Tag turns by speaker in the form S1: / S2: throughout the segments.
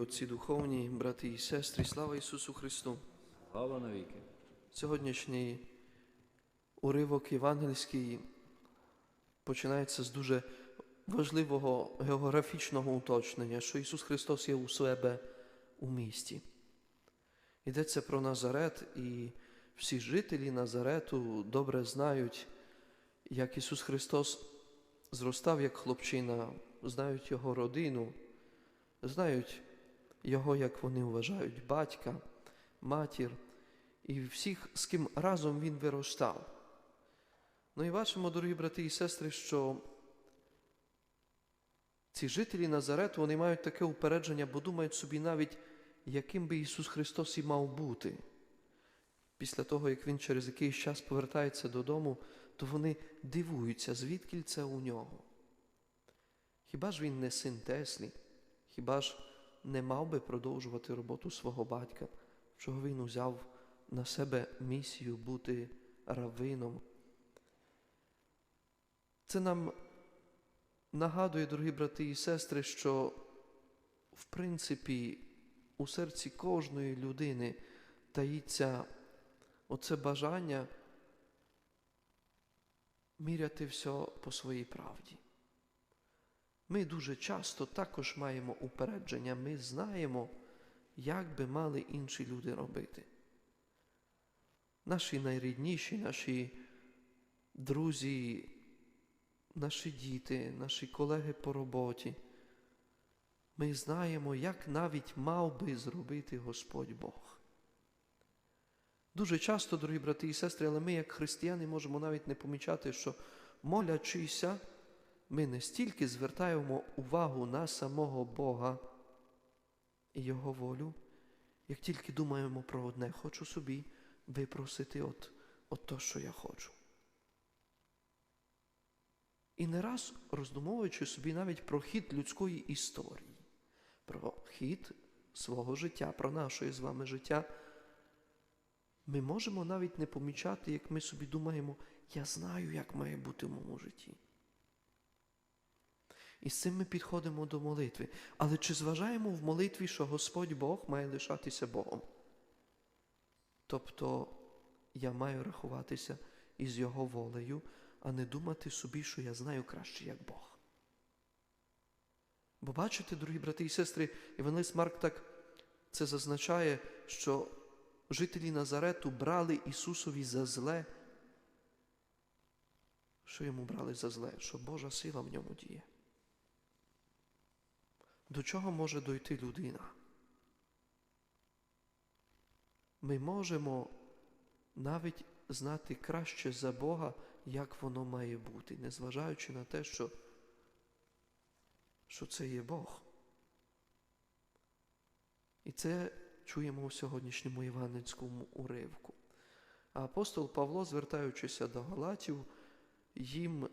S1: Отці духовні, брати і сестри, слава Ісусу Христу!
S2: Слава навіки.
S1: Сьогоднішній уривок євангельський починається з дуже важливого географічного уточнення, що Ісус Христос є у себе у місті. Йдеться про Назарет, і всі жителі Назарету добре знають, як Ісус Христос зростав як хлопчина, знають Його родину, знають Його, як вони вважають, батька, матір і всіх, з ким разом він виростав. Ну і бачимо, дорогі брати і сестри, що ці жителі Назарету вони мають таке упередження, бо думають собі навіть, яким би Ісус Христос і мав бути. Після того, як Він через якийсь час повертається додому, то вони дивуються, звідки це у нього. Хіба ж він не син Теслі? Хіба ж не мав би продовжувати роботу свого батька, чого він узяв на себе місію бути раввином? Це нам нагадує, дорогі брати і сестри, що в принципі у серці кожної людини таїться оце бажання міряти все по своїй правді. Ми дуже часто також маємо упередження, ми знаємо, як би мали інші люди робити. Наші найрідніші, наші друзі, наші діти, наші колеги по роботі. Ми знаємо, як навіть мав би зробити Господь Бог. Дуже часто, дорогі брати і сестри, але ми, як християни, можемо навіть не помічати, що молячися, ми не стільки звертаємо увагу на самого Бога і Його волю, як тільки думаємо про одне, хочу собі випросити от, от то, що я хочу. І не раз роздумовуючи собі навіть про хід людської історії, про хід свого життя, про наше з вами життя, ми можемо навіть не помічати, як ми собі думаємо, я знаю, як має бути в моєму житті. І з цим ми підходимо до молитви. Але чи зважаємо в молитві, що Господь Бог має лишатися Богом? Тобто я маю рахуватися із Його волею, а не думати собі, що я знаю краще, як Бог. Бо бачите, дорогі брати і сестри, Іванлист Марк так це зазначає, що жителі Назарету брали Ісусові за зле. Що йому брали за зле? Що Божа сила в ньому діє. До чого може дойти людина? Ми можемо навіть знати краще за Бога, як воно має бути, незважаючи на те, що, що це є Бог. І це чуємо у сьогоднішньому євангельському уривку. А апостол Павло, звертаючися до Галатів, їм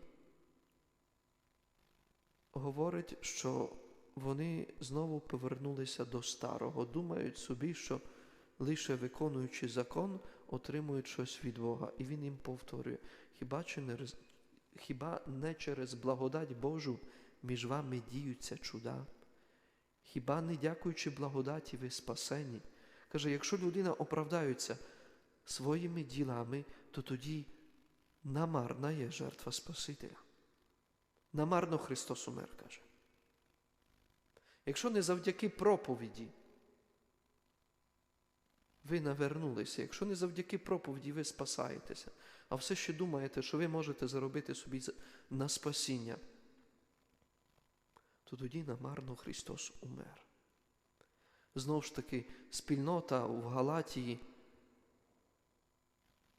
S1: говорить, що вони знову повернулися до старого, думають собі, що лише виконуючи закон, отримують щось від Бога. І він їм повторює, хіба, чи не, хіба не через благодать Божу між вами діються чуда? Хіба не дякуючи благодаті ви спасені? Каже, якщо людина оправдається своїми ділами, то тоді намарна є жертва Спасителя. Намарно Христос умер, каже. Якщо не завдяки проповіді ви навернулися, якщо не завдяки проповіді ви спасаєтеся, а все ще думаєте, що ви можете заробити собі на спасіння, то тоді намарно Христос умер. Знову ж таки, спільнота в Галатії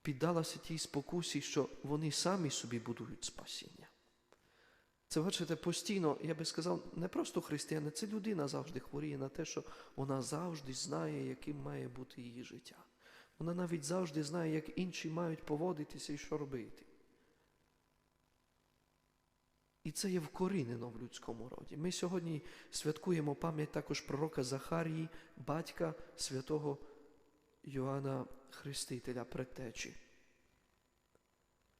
S1: піддалася тій спокусі, що вони самі собі будують спасіння. Це, бачите, постійно, я би сказав, не просто християни, це людина завжди хворіє на те, що вона завжди знає, яким має бути її життя. Вона навіть завжди знає, як інші мають поводитися і що робити. І це є вкорінено в людському роді. Ми сьогодні святкуємо пам'ять також пророка Захарії, батька святого Йоанна Хрестителя, предтечі.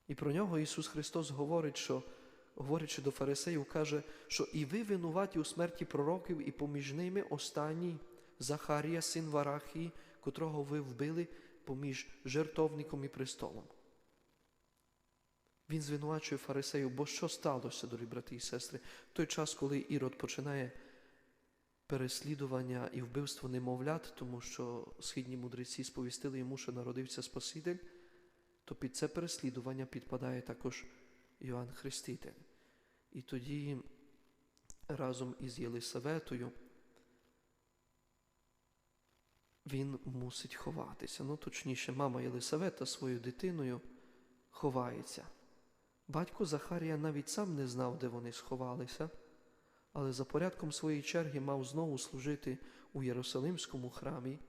S1: І про нього Ісус Христос говорить, що говорячи до фарисеїв, каже, що і ви винуваті у смерті пророків, і поміж ними останній Захарія, син Варахії, котрого ви вбили поміж жертовником і престолом. Він звинувачує фарисеїв, бо що сталося, дорогі брати і сестри, в той час, коли Ірод починає переслідування і вбивство немовлят, тому що східні мудреці сповістили йому, що народився Спаситель, то під це переслідування підпадає також Йоанн Хреститель. І тоді разом із Єлисаветою він мусить ховатися. Ну, точніше, мама Єлисавета своєю дитиною ховається. Батько Захарія навіть сам не знав, де вони сховалися, але за порядком своєї черги мав знову служити у Єрусалимському храмі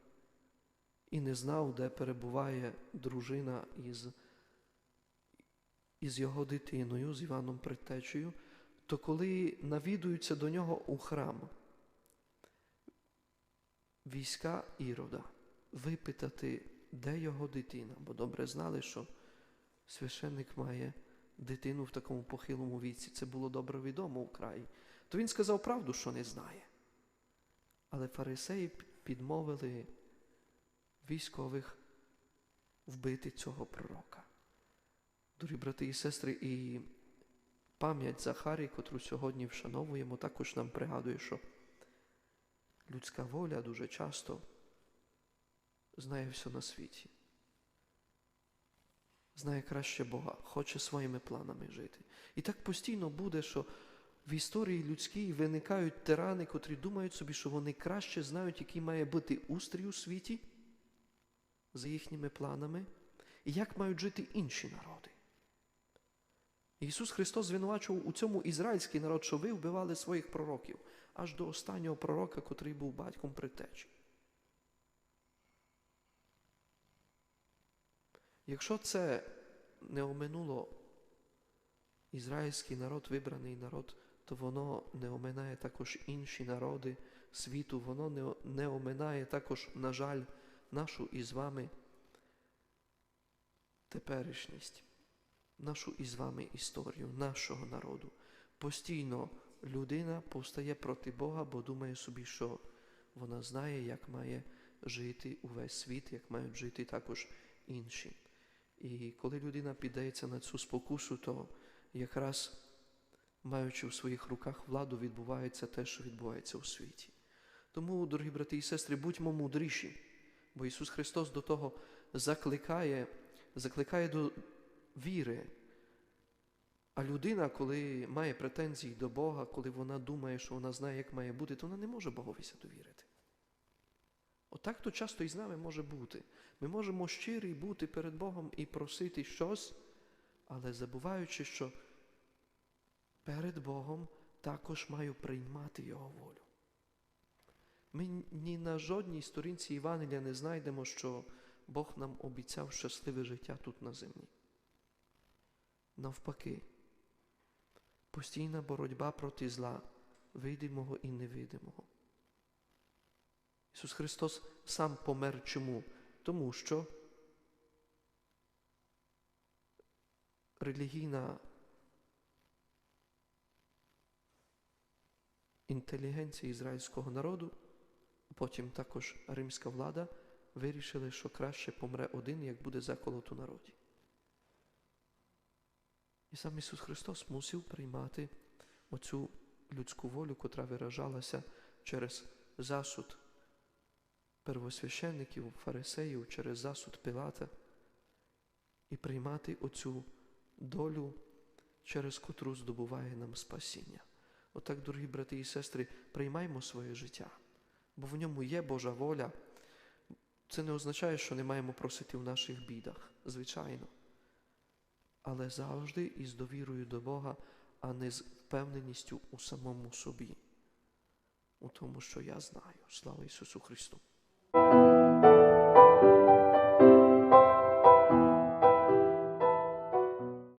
S1: і не знав, де перебуває дружина із, із його дитиною, з Іваном Предтечею, то коли навідуються до нього у храм війська Ірода, випитати, де його дитина, бо добре знали, що священник має дитину в такому похилому віці. Це було добре відомо у краї. То він сказав правду, що не знає. Але фарисеї підмовили військових вбити цього пророка. Дорогі брати і сестри, і пам'ять Захарії, котру сьогодні вшановуємо, також нам пригадує, що людська воля дуже часто знає все на світі. Знає краще Бога, хоче своїми планами жити. І так постійно буде, що в історії людській виникають тирани, котрі думають собі, що вони краще знають, який має бути устрій у світі за їхніми планами, і як мають жити інші народи. Ісус Христос звинувачував у цьому ізраїльський народ, що ви вбивали своїх пророків, аж до останнього пророка, котрий був батьком притечі. Якщо це не оминуло ізраїльський народ, вибраний народ, то воно не оминає також інші народи світу, воно не, не оминає також, на жаль, нашу із вами теперішність, нашу із вами історію, нашого народу. Постійно людина повстає проти Бога, бо думає собі, що вона знає, як має жити увесь світ, як мають жити також інші. І коли людина піддається на цю спокусу, то якраз маючи в своїх руках владу, відбувається те, що відбувається у світі. Тому, дорогі брати і сестри, будьмо мудріші, бо Ісус Христос до того закликає, закликає до віри. А людина, коли має претензії до Бога, коли вона думає, що вона знає, як має бути, то вона не може Боговіся довірити. Отак то часто і з нами може бути. Ми можемо щирі бути перед Богом і просити щось, але забуваючи, що перед Богом також маю приймати Його волю. Ми ні на жодній сторінці Євангелія не знайдемо, що Бог нам обіцяв щасливе життя тут на землі. Навпаки, постійна боротьба проти зла, видимого і невидимого. Ісус Христос сам помер чому? Тому що релігійна інтелігенція ізраїльського народу, потім також римська влада вирішили, що краще помре один, як буде заколот у народі. І сам Ісус Христос мусив приймати оцю людську волю, котра виражалася через засуд первосвященників, фарисеїв, через засуд Пилата, і приймати оцю долю, через котру здобуває нам спасіння. Отак, дорогі брати і сестри, приймаймо своє життя, бо в ньому є Божа воля. Це не означає, що не маємо просити в наших бідах, звичайно. Але завжди із довірою до Бога, а не з впевненістю у самому собі, у тому, що я знаю. Слава Ісусу Христу!